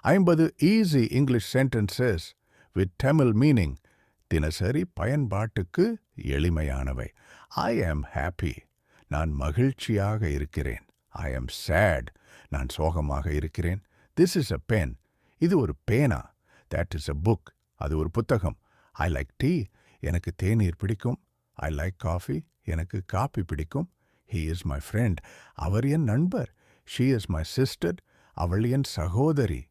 ஐம்பது easy English sentences with Tamil meaning தினசரி பயன்பாட்டுக்கு எளிமையானவை. ஐ ஆம் ஹாப்பி நான் மகிழ்ச்சியாக இருக்கிறேன். ஐ ஆம் சேட் நான் சோகமாக இருக்கிறேன். திஸ் இஸ் அ பென் இது ஒரு பேனா. தட் இஸ் அ புக் அது ஒரு புத்தகம். ஐ லைக் டீ எனக்கு தேநீர் பிடிக்கும். ஐ லைக் காஃபி எனக்கு காபி பிடிக்கும். ஹீ இஸ் மை ஃப்ரெண்ட் அவர் என் நண்பர். ஷீ இஸ் மை சிஸ்டர் அவள் என் சகோதரி.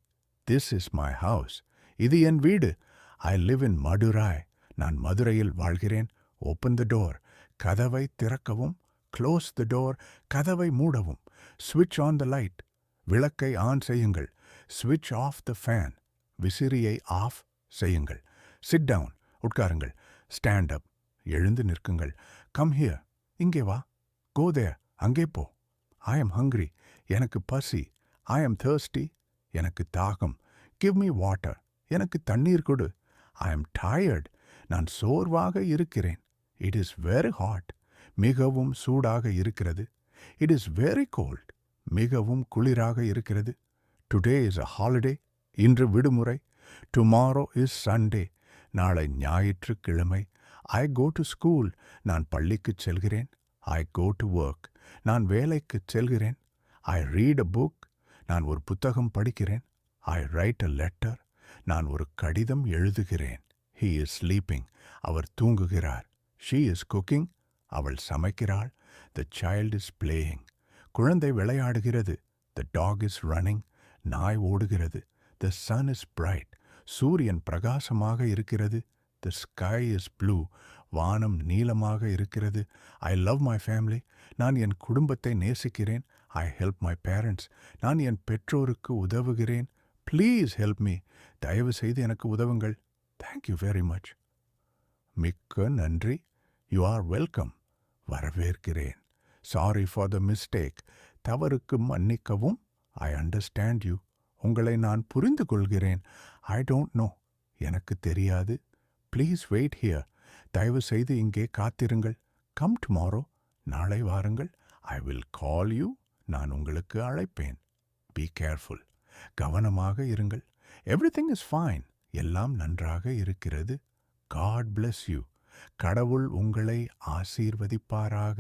திஸ் இஸ் மை ஹவுஸ் இது என் வீடு. ஐ லிவ் இன் மதுராய் நான் மதுரையில் வாழ்கிறேன். ஓப்பன் த டோர் கதவை திறக்கவும். க்ளோஸ் த டோர் கதவை மூடவும். ஸ்விட்ச் ஆன் த லைட் விளக்கை ஆன் செய்யுங்கள். ஸ்விட்ச் ஆஃப் த ஃபேன் விசிறியை ஆஃப் செய்யுங்கள். சிட் டவுன் உட்காருங்கள். ஸ்டாண்ட் அப் எழுந்து நிற்குங்கள். கம் ஹியர் இங்கே வா. கோதே அங்கே போ. ஐ எம் ஹங்க்ரி எனக்கு பசி. ஐ எம் தேர்ஸ்டி எனக்கு தாகம். கிவ் மீ வாட்டர் எனக்கு தண்ணீர் கொடு. ஐ எம் டயர்ட் நான் சோர்வாக இருக்கிறேன். இட் இஸ் வெரி ஹாட் மிகவும் சூடாக இருக்கிறது. இட் இஸ் வெரி கோல்ட் மிகவும் குளிராக இருக்கிறது. டுடே இஸ் அ ஹாலிடே இன்று விடுமுறை. டுமாரோ இஸ் சண்டே நாளை ஞாயிற்றுக்கிழமை. ஐ கோ டு ஸ்கூல் நான் பள்ளிக்குச் செல்கிறேன். ஐ கோ டு ஒர்க் நான் வேலைக்குச் செல்கிறேன். ஐ ரீட் அ புக் நான் ஒரு புத்தகம் படிக்கிறேன். ஐ ரைட் அ லெட்டர் நான் ஒரு கடிதம் எழுதுகிறேன். ஹீ இஸ் ஸ்லீப்பிங் அவர் தூங்குகிறார். ஷீ இஸ் குக்கிங் அவள் சமைக்கிறாள். த சைல்ட் இஸ் பிளேயிங் குழந்தை விளையாடுகிறது. த டாக் இஸ் ரன்னிங் நாய் ஓடுகிறது. த சன் இஸ் பிரைட் சூரியன் பிரகாசமாக இருக்கிறது. த ஸ்கை இஸ் ப்ளூ வானம் நீலமாக இருக்கிறது. ஐ லவ் மை ஃபேமிலி நான் என் குடும்பத்தை நேசிக்கிறேன். ஐ ஹெல்ப் மை பேரண்ட்ஸ் நான் என் பெற்றோருக்கு உதவுகிறேன். ப்ளீஸ் ஹெல்ப் மீ தயவு செய்து எனக்கு உதவுங்கள். தேங்க்யூ வெரி மச் மிக்க நன்றி. யூ ஆர் வெல்கம் வரவேற்கிறேன். சாரி ஃபார் த மிஸ்டேக் தவறுக்கு மன்னிக்கவும். ஐ அண்டர்ஸ்டாண்ட் யூ உங்களை நான் புரிந்து கொள்கிறேன் ஐ டோன்ட் நோ எனக்கு தெரியாது. ப்ளீஸ் வெயிட் ஹியர் தயவு செய்து இங்கே காத்திருங்கள். கம் டுமாரோ நாளை வாருங்கள். ஐ வில் கால் யூ நான் உங்களுக்கு அழைப்பேன். பி கேர்ஃபுல் கவனமாக இருங்கள். எவ்ரிதிங் இஸ் ஃபைன் எல்லாம் நன்றாக இருக்கிறது. காட் பிளஸ் யூ கடவுள் உங்களை ஆசீர்வதிப்பாராக.